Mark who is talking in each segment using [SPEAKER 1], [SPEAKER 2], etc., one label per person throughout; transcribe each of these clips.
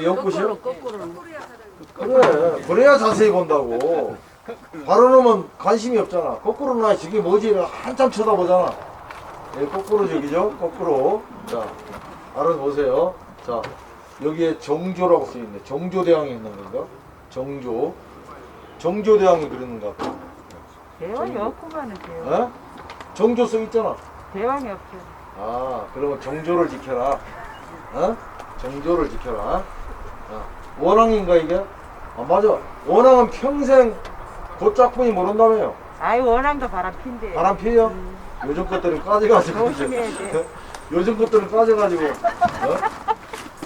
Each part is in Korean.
[SPEAKER 1] 이게 연꽃이요?
[SPEAKER 2] 거꾸로.
[SPEAKER 1] 그래 그래야 자세히 본다고 바로 놓으면 관심이 없잖아 거꾸로 놔 저게 뭐지 한참 쳐다보잖아 예, 거꾸로 저기죠 거꾸로 자 알아보세요 자 여기에 정조라고 써있네 정조대왕이 있는 건가 정조 정조대왕이 그러는 것 같아
[SPEAKER 2] 대왕이. 없구만은 대왕.
[SPEAKER 1] 어? 정조 써있잖아
[SPEAKER 2] 대왕이 없죠.
[SPEAKER 1] 아 그러면 정조를 지켜라 어? 정조를 지켜라 아, 원앙인가 이게? 아 맞아 원앙은 평생 곧짝분이 모른다며요
[SPEAKER 2] 아이 원앙도 바람 핀대.
[SPEAKER 1] 바람 피요? 요즘 것들은 까져가지고
[SPEAKER 2] 조심해야 돼.
[SPEAKER 1] 요즘 것들은 까져가지고 어?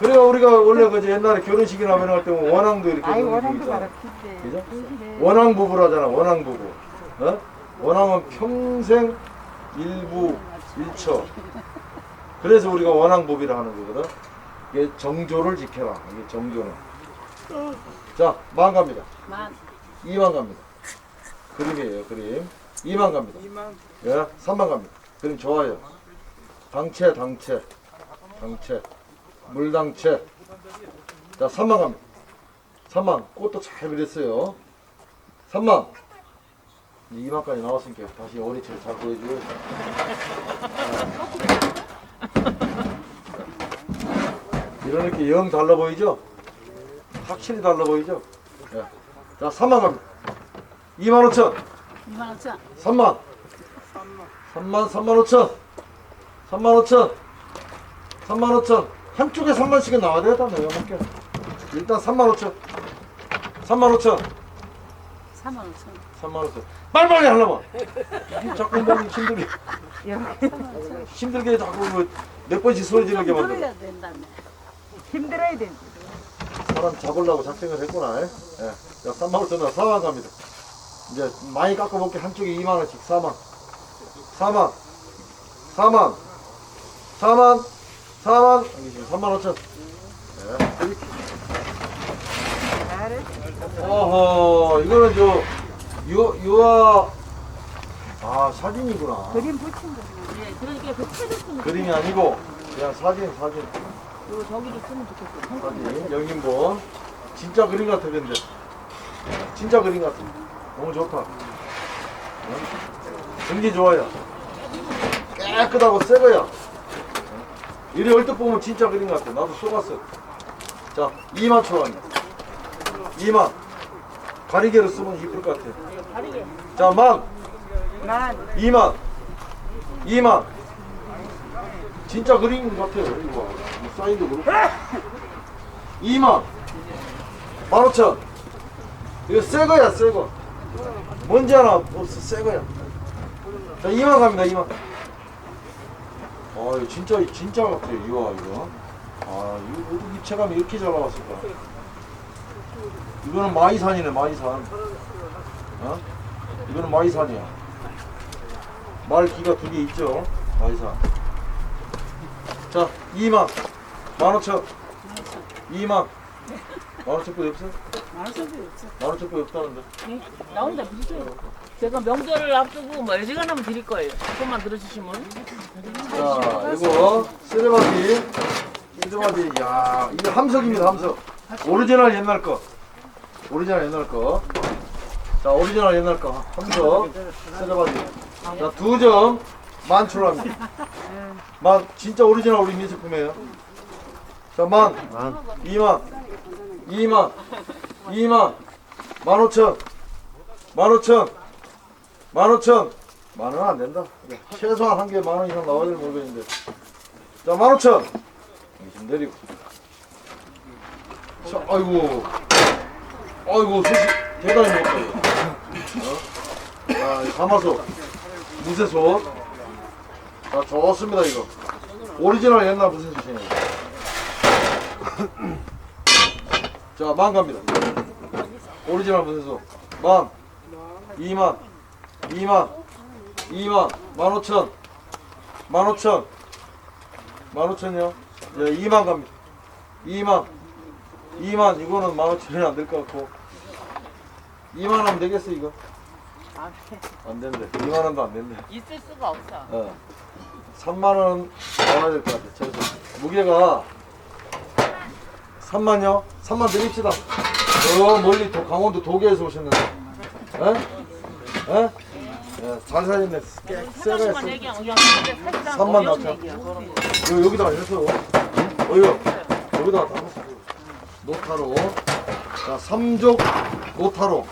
[SPEAKER 1] 그래야 우리가 원래 그 옛날에 결혼식이나 이런 할 때면 원앙도 이렇게
[SPEAKER 2] 아이
[SPEAKER 1] 거
[SPEAKER 2] 원앙도
[SPEAKER 1] 있잖아.
[SPEAKER 2] 바람 핀대.
[SPEAKER 1] 그죠?
[SPEAKER 2] 조심해.
[SPEAKER 1] 원앙 부부라잖아 원앙 부부 어? 원앙은 평생 일부 일처 그래서 우리가 원앙 부비라 하는 거거든 이게 정조를 지켜라. 이게 정조는. 자 만 갑니다.
[SPEAKER 2] 만.
[SPEAKER 1] 2만 갑니다. 그림이에요 그림. 2만 갑니다. 예 3만 갑니다. 그림 좋아요. 당채 당채 당채 물당채 자 3만 갑니다. 3만. 꽃도 잘 그렸어요. 3만. 2만까지 나왔으니까 다시 어리채를 잘 보여줘요 아. 이렇게 영 달라 보이죠? 확실히 달라 보이죠? 예. 자 3만 갑니다 2만 5천.
[SPEAKER 2] 2만 5천.
[SPEAKER 1] 3만. 3만 3만 5천. 3만 5천. 3만 5천. 한쪽에 3만씩은 나와야 되겠다 내가 볼게 일단 3만 5천. 3만 5천.
[SPEAKER 2] 3만 5천.
[SPEAKER 1] 3만 5천. 빨리빨리 하려면 자꾸 뭐 힘들게. 힘들게 자꾸 뭐 몇 번씩 소리 지르게 만들어.
[SPEAKER 2] 들어야 된다며. 힘들어야 된다.
[SPEAKER 1] 사람 잡으려고 작정을 했구나 예. 자 3만 5천 원 4만 갑니다 이제 많이 깎아먹게 한쪽에 2만 원씩 4만 4만 4만 4만 4만 여기 지금 3만 5천 예.
[SPEAKER 2] 잘했어.
[SPEAKER 1] 어허 이거는 저 유, 유아 아 사진이구나
[SPEAKER 2] 그림 붙인 거.
[SPEAKER 3] 네, 그러니까 그 책을 쓰면
[SPEAKER 1] 그림이 아니고 그냥 사진 사진
[SPEAKER 3] 요 저기도 쓰면 좋겠고.
[SPEAKER 1] 사진 영인본 진짜 그림 같아 근데. 진짜 그림 같아. 너무 좋다. 어? 전기 좋아요. 깨끗하고 새 거야. 어? 이리 얼뜻 보면 진짜 그림 같아. 나도 쏘았어. 자 2만 초랑이 2만. 가리개로 쓰면 이쁠 것 같아.
[SPEAKER 3] 다리게.
[SPEAKER 1] 자만
[SPEAKER 2] 만.
[SPEAKER 1] 2만. 2만 진짜 그림 같아요 이거. 이 사인도 그렇고. 2만. 15,000 이거 새 거야 새거. 뭔지 하나 없어 새 거야. 자 2만 갑니다 2만. 아 이거 진짜 진짜 같아요 이거 이거. 아 이거 어떻게 입체감이 이렇게 잘 나왔을까 이거는 마이산이네 마이산. 어? 이거는 마이산이야. 말 기가 두 개 있죠 마이산 자 2만 15,000 2만 15,000거 없어?
[SPEAKER 2] 만원짜리 없어.
[SPEAKER 1] 15,000거 없다는데.
[SPEAKER 3] 나온다 비슷해요. 제가 명절을 앞두고 뭐 여지간하면 드릴 거예요. 조금만 들어주시면.
[SPEAKER 1] 자 이거 쓰레바지 쓰레바지 야 이게 함석입니다 함석. 오리지널 옛날 거. 오리지널 옛날 거 자 오리지널 옛날 거. 함석. 쓰레바지 자두 점 만출합니다 만 진짜 오리지널 우리 민속품이에요 자 만 이만 이만 이만 만 오천 만 오천 만 오천 만원 안 된다. 네, 최소한 한 개에 만원 이상 나와야 될 물건인데. 자, 만 오천. 좀 내리고. 자, 아이고. 아이고, 수시 대단히 이거. 어? 자, 이 가마솥. 무쇠솥. 자, 좋습니다, 이거. 오리지널 옛날 무쇠솥이에요. 자, 만 갑니다. 오리지널 무쇠솥. 만. 이만. 이만. 2만, 15,000, 15,000, 15,000이요? 예, 2만 갑니다. 2만, 2만, 이거는 15,000이 안 될 것 같고. 2만 하면 되겠어, 이거? 안 된대. 2만 원도 안 된대.
[SPEAKER 3] 있을 수가 없어.
[SPEAKER 1] 어. 3만 원 나와야 될 것 같아, 최소. 무게가 3만요? 3만 드립시다. 저 멀리 도, 강원도 도계에서 오셨는데. 에? 에? 예, 잘. 꽤 세가 했어.
[SPEAKER 3] 하나씩만 얘기하면 그냥 근데 사실상
[SPEAKER 1] 삼만
[SPEAKER 3] 어려운
[SPEAKER 1] 넣자.
[SPEAKER 3] 얘기야.
[SPEAKER 1] 요, 여기다가 해서. 어이요. 여기다가 다 넣었어. 노타로. 자, 3족 노타로.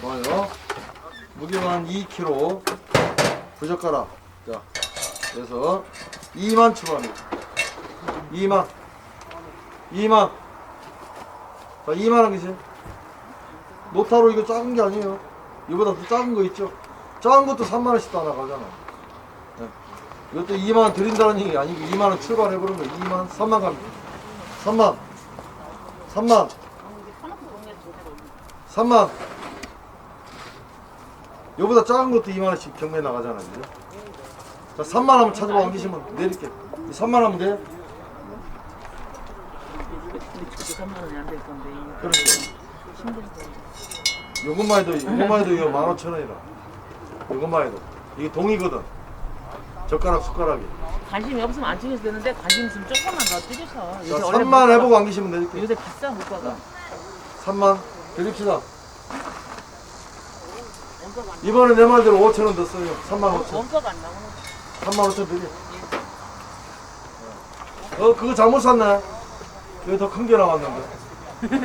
[SPEAKER 1] 좋아요. 무게만 한 2kg. 부젓가락. 자, 그래서 2만 추가합니다. 2만. 2만. 자, 2만 원 계세요. 노타로 이거 작은 게 아니에요. 이보다 더 작은 거 있죠? 작은 것도 3만 원씩 다 나가잖아. 네. 이것도 2만 원 드린다는 얘기 아니고 2만 원 출발해버린 거예요. 2만, 3만 갑니다. 3만. 3만. 3만. 요보다 작은 것도 2만 원씩 경매 나가잖아요. 그죠? 자, 3만 하면 찾아봐 옮기시면 내릴게. 3만 하면 돼?
[SPEAKER 3] 근데 저도 3만 원이 안 될 건데.
[SPEAKER 1] 그러니까. 요것만 해도, 요것만 해도 이거 15,000원이라. 요것만 해도. 이게 동이거든. 젓가락, 숟가락이.
[SPEAKER 3] 관심이 없으면 안 챙겨도 되는데 관심 있으면 조금만 더 줄여서.
[SPEAKER 1] 자,
[SPEAKER 3] 요새 원래
[SPEAKER 1] 3만
[SPEAKER 3] 물가가-
[SPEAKER 1] 해보고 안기시면 내릴게.
[SPEAKER 3] 요새 비싸 물가가.
[SPEAKER 1] 3만 드립시다. 이번에 내 말대로 5천 원 더 써요. 3만 5천.
[SPEAKER 3] 원가가 안 나오는
[SPEAKER 1] 3만 5천 드려. 어, 그거 잘못 샀네. 여기 더 큰 게 나왔는데.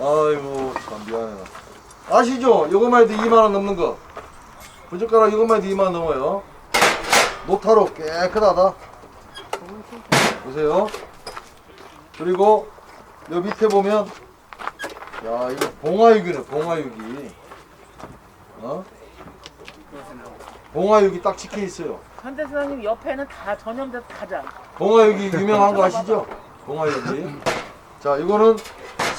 [SPEAKER 1] 아이고, 참 미안해. 나. 아시죠? 요거만 해도 2만 원 넘는 거. 부젓가락 이것만 해도 2만 원 넘어요. 노타로 깨끗하다. 보세요. 그리고 요 밑에 보면 야 이거 봉화육이네 봉화육이 어? 봉화육이 딱 찍혀 있어요
[SPEAKER 3] 현대 사장님 옆에는 다 전염돼서 다자.
[SPEAKER 1] 봉화육이 유명한 거 아시죠? 봉화육이 자 이거는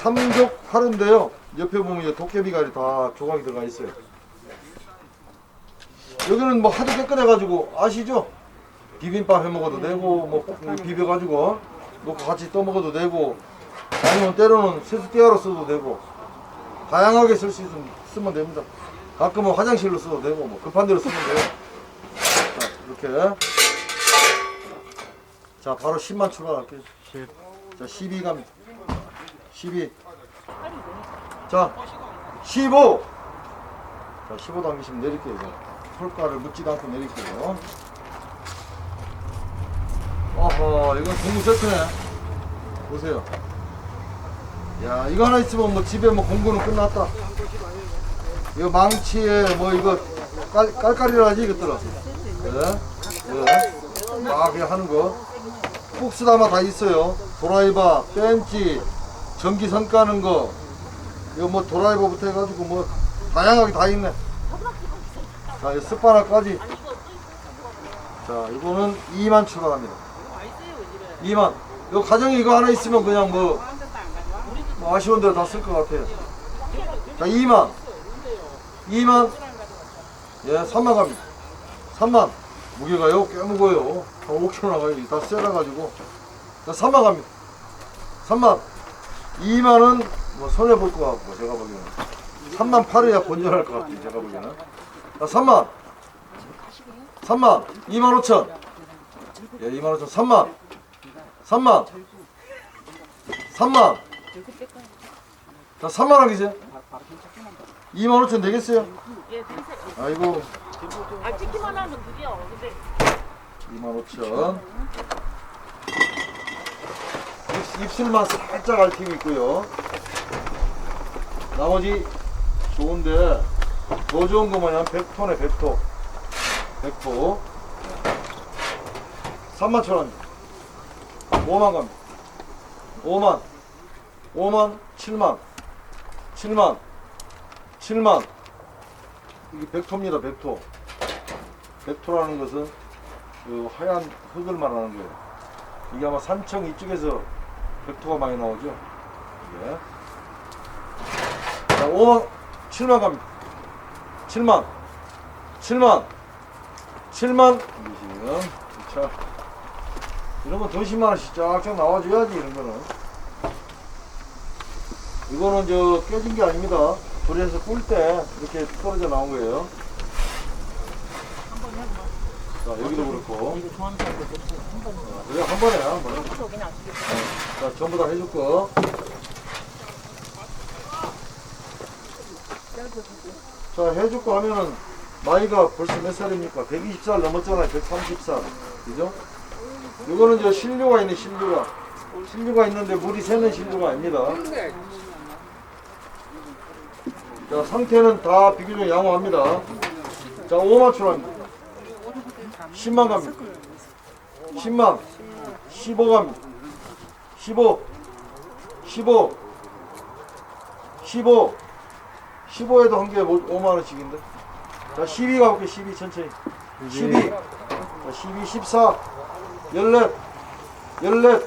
[SPEAKER 1] 삼족 하루인데요 옆에 보면 이 도깨비가 다 조각이 들어가 있어요 여기는 뭐 하도 깨끗해가지고 아시죠? 비빔밥 해 먹어도 되고 뭐 비벼가지고 놓고 같이 떠 먹어도 되고 아니면 때로는 세수 떼어로 써도 되고 다양하게 쓸 수 있으면 쓰면 됩니다. 가끔은 화장실로 써도 되고 뭐 급한 대로 쓰면 돼요. 자 이렇게 자 바로 10만 출발할게요. 10. 자 12 갑니다. 12. 자 15. 자 15 당기시면 내릴게요. 이제. 털가를 묻지도 않고 내릴게요. 어허 이건 공구 세트네. 보세요. 야 이거 하나 있으면 뭐 집에 뭐 공구는 끝났다. 이거 망치에 뭐 이거 깔, 깔깔이라 하지 이것들은. 예? 예. 막 그냥 하는 거. 폭스다마 다 있어요. 드라이버, 벤치, 전기 선 까는 거. 이거 뭐 드라이버부터 해가지고 뭐 다양하게 다 있네. 자, 이 스파나까지. 자, 이거는 2만 추가합니다. 2만. 이거 가정에 이거 하나 있으면 그냥 뭐, 뭐 아쉬운 대로 다 쓸 것 같아요. 자, 2만. 2만. 예 3만 갑니다. 3만. 무게가요? 꽤 무거워요. 한 5kg 나가요. 다 세라가지고. 3만 갑니다. 3만. 2만은 뭐 손해볼 것 같고 제가 보기에는. 3만 8이야 본전할 것 같아요 제가 보기에는. 3만. 3만. 2만 5천. 예 2만 5천. 3만. 3만. 3만. 자 3만 하기지 25,000원 되겠어요?
[SPEAKER 3] 예, 드리세요.
[SPEAKER 1] 아이고.
[SPEAKER 3] 아, 찍기만 하면 드려. 근데
[SPEAKER 1] 2만 5천. 입술만 살짝 앓히고 있고요. 나머지 좋은데 더 좋은 거 뭐냐면 100톤에 100톤. 100톤 31,000원 5만 갑니다. 5만. 5만 7만. 7만. 7만. 이게 100토입니다 100토. 100토라는 것은 그 하얀 흙을 말하는 거예요. 이게 아마 산청 이쪽에서 벡터가 많이 나오죠. 이게. 자, 5만, 7만 갑니다. 7만, 7만, 7만. 이게 지금 자, 이런 건더 10만 원씩 쫙쫙 나와줘야지 이런 거는. 이거는 저 깨진 게 아닙니다. 불에서 꿀 때 이렇게 떨어져 나온 거예요. 자, 여기도 그렇고.
[SPEAKER 3] 이거 좋아하는 없고 한 번에
[SPEAKER 1] 여기 한 번에, 한 번에.
[SPEAKER 3] 또 그냥
[SPEAKER 1] 자, 전부 다 해줄 거. 자, 해줄 거 하면은, 나이가 벌써 몇 살입니까? 120살 넘었잖아요. 130살. 그죠? 이거는 저 신류가 있네, 신류가. 신류가 있는데 물이 새는 신류가 아닙니다. 자, 상태는 다 비교적 양호합니다. 자, 5만 출합니다. 10만 갑니다. 10만. 15 갑니다. 15 15 15 15에도 한 개에 5만원씩인데 자 12 가볼게 12 천천히 12 자, 12 14 14 14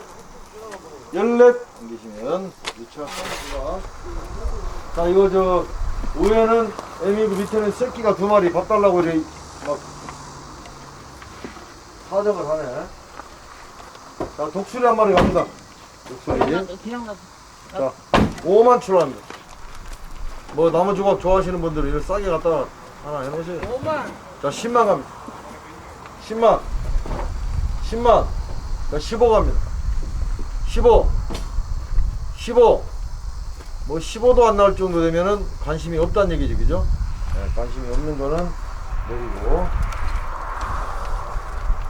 [SPEAKER 1] 14 넘기시면 유치합니다 자 이거 저 위에는 애미고 밑에는 새끼가 두 마리 밥 달라고 이래 막 사정을 하네 자 독수리 한 마리 갑니다 독수리
[SPEAKER 3] 그냥
[SPEAKER 1] 자, 5만 출합니다. 뭐 나무 조각 좋아하시는 분들은 이거 싸게 갖다가 하나 해놓으세요.
[SPEAKER 2] 5만.
[SPEAKER 1] 자, 10만 갑니다. 10만, 10만, 자, 15 갑니다. 15, 15. 뭐 15도 안 나올 정도 되면은 관심이 없다는 얘기죠, 그죠? 네, 관심이 없는 거는 내리고.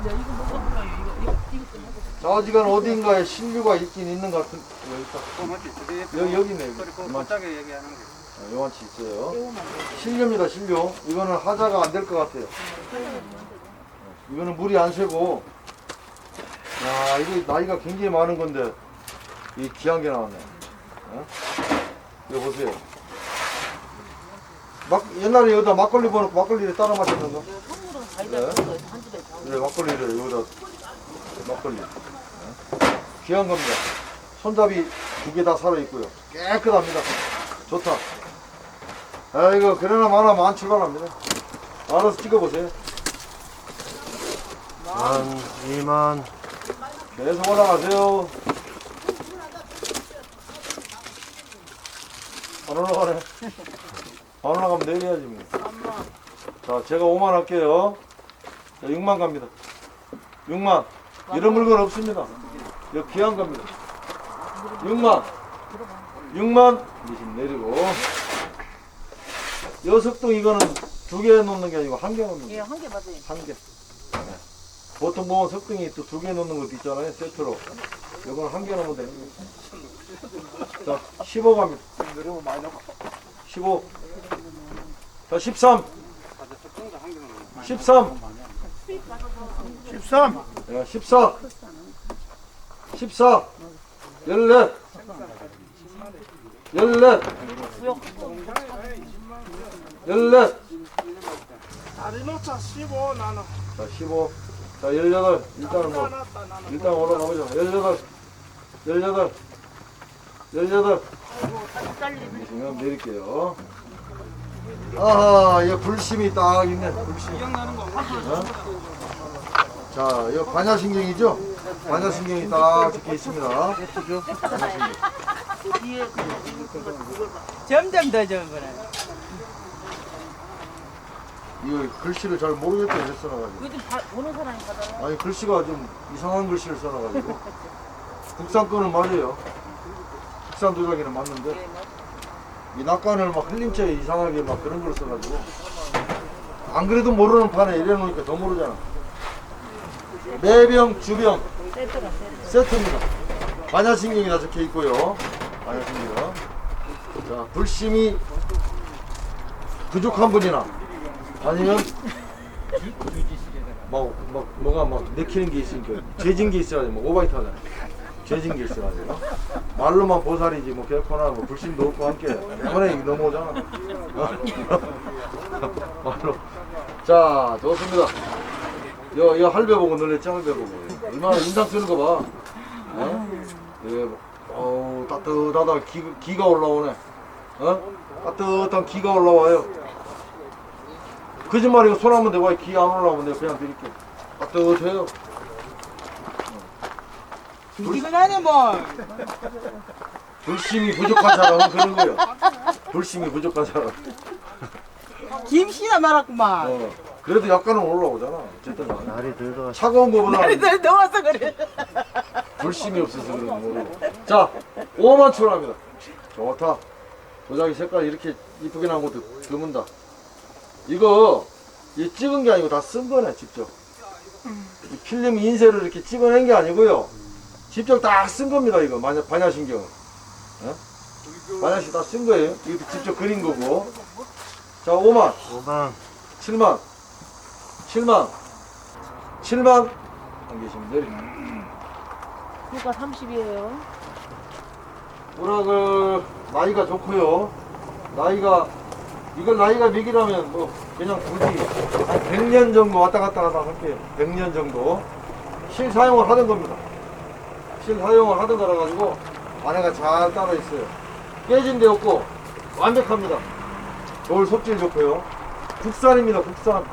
[SPEAKER 3] 네, 이거 뭐가 몰라요 이거 이거 이거 좀 하고
[SPEAKER 1] 자, 아직은 어딘가에 신류가 있긴 있는 것 같은, 여기?
[SPEAKER 4] 저기
[SPEAKER 1] 여기, 여기 있네, 여기.
[SPEAKER 4] 갑자기 얘기하는 게.
[SPEAKER 1] 아, 요만치 있어요. 신료입니다, 신료. 이거는 하자가 안 될 것 같아요. 이거는 물이 안 새고. 야, 이거 나이가 굉장히 많은 건데, 이 귀한 게 나왔네. 어? 이거 보세요. 막, 옛날에 여기다 막걸리 버놓고 막걸리를 따라 마셨는 거? 네. 그래, 막걸리를 여기다, 막걸리. 어? 귀한 겁니다. 손잡이 두 개 다 살아 있고요. 깨끗합니다. 좋다. 아이고, 그러나 마나 만 출발합니다. 알아서 찍어보세요. 만, 이만. 계속 올라가세요. 안 올라가네. 안 올라가면 내려야지 뭐. 자, 제가 5만 할게요. 자, 6만 갑니다. 6만. 이런 물건 없습니다. 이거 귀한 겁니다. 6만. 6만. 미신 내리고. 여석동 이거는 두 개 놓는 게 아니고 한 개 놓는 거.
[SPEAKER 3] 예, 한개 맞아요.
[SPEAKER 1] 한 개. 네. 보통 보면 석등이 또 두 개 놓는 것도 있잖아요. 세트로. 이거는 한 개 놓으면 되는 거예요. 자, 15 갑니다. 15. 자, 13. 13.
[SPEAKER 4] 13!
[SPEAKER 1] 야, 14. 14. 14. 14. 14.
[SPEAKER 4] 다리 놓자 15 나는
[SPEAKER 1] 자, 15. 자, 18. 일단은 뭐, 일단 올라가 보자. 18. 18. 18. 보시면 내릴게요. 아하, 이거 불심이 딱 있네. 불심이. 어? 자, 이거 반야신경이죠? 반야신경이 딱 적혀 있습니다. 반야신경.
[SPEAKER 2] 점점 더 적어라.
[SPEAKER 1] 이거 글씨를 잘 모르겠다 이래 써놔가지고.
[SPEAKER 3] 좀 봐- 보는 사람이 받아요.
[SPEAKER 1] 아니 글씨가 좀 이상한 글씨를 써놔가지고. 국산 거는 맞아요. 국산 도자기는 맞는데 이 낙관을 막 흘림체 이상하게 막 그런 걸 써가지고. 안 그래도 모르는 판에 이래 놓으니까 더 모르잖아. 매병 주병
[SPEAKER 3] 세트. 세트
[SPEAKER 1] 입니다. 반야신경이 다 적혀 있고요. 반야신경. 자, 불심이 부족한 분이나 아니면 막, 막 뭐가 막 내키는 게 있으니까 죄진 게 있어야지 뭐 오바이트 하잖아. 죄진 게 있어가지고 말로만 보살이지 뭐 개코나 뭐 불심도 없고 함께 이번에 넘어오잖아. 말로. 자, 좋습니다. 여, 여 할배 보고 놀랬지 할배 보고 얼마나 인상 쓰는 거 봐. 어? 예, 어우 따뜻하다 기, 기가 올라오네. 어? 따뜻한 기가 올라와요. 거짓말이고 손 한번 대봐 기안 올라오면 내가 그냥 드릴게. 따뜻해요.
[SPEAKER 2] 이거나네 뭐.
[SPEAKER 1] 불심이 부족한 사람은 그런 거예요. 불심이 부족한 사람.
[SPEAKER 2] 김씨나 말았구만.
[SPEAKER 1] 어. 그래도 약간은 올라오잖아. 어쨌든 간에.
[SPEAKER 5] 날이 들더
[SPEAKER 1] 차가운 거보다
[SPEAKER 2] 너 더워서 그래.
[SPEAKER 1] 불심이 없어서 그런 거고. 자, 5만 출합니다. 좋다. 도자기 색깔 이렇게 이쁘게 나온 것도 드문다. 이거 이 찍은 게 아니고 다 쓴 거네, 직접. 이 필름 인쇄를 이렇게 찍어낸 게 아니고요. 직접 다쓴 겁니다, 이거. 반야, 반야신경. 어? 반야신 다 쓴 거예요. 이것도 직접 그린 거고. 자, 5만.
[SPEAKER 5] 5만
[SPEAKER 1] 7만 7만 7만 안 계시면 내리
[SPEAKER 3] 그러니까 30이에요.
[SPEAKER 1] 우락을 나이가 좋고요 나이가 이걸 나이가 맥이라면 뭐 그냥 굳이 한 100년 정도 왔다 갔다 하다 할게요 100년 정도 실 사용을 하던 겁니다 실 사용을 하던 거라 가지고 안에가 잘 따라 있어요. 깨진 데 없고 완벽합니다. 돌 속질 좋고요. 국산입니다 국산.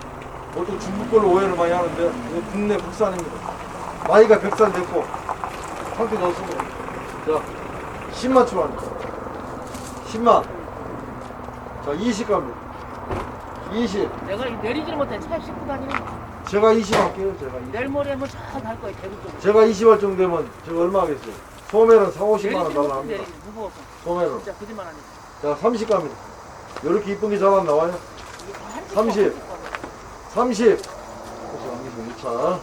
[SPEAKER 1] 보통 중국 걸로 오해를 많이 하는데 국내 국산입니다. 나이가 100살 됐고 상태 좋습니다. 자 10만 추가합니다. 10만. 자 20 갑니다. 20
[SPEAKER 3] 내가 이 내리질 못해. 차에 싣고 다니는 거.
[SPEAKER 1] 제가 20 할게요 제가 20
[SPEAKER 3] 내일 모레 쫙갈 거예요. 대구 쪽으로.
[SPEAKER 1] 제가 20할 정도 되면 제가 얼마 하겠어요? 소매는 4, 50만 원 달라 합니다.
[SPEAKER 3] 무거워서.
[SPEAKER 1] 소매는
[SPEAKER 3] 진짜 거짓말 아니야.
[SPEAKER 1] 자 30 갑니다. 이렇게 이쁜 게 잘안 나와요? 30 30 30자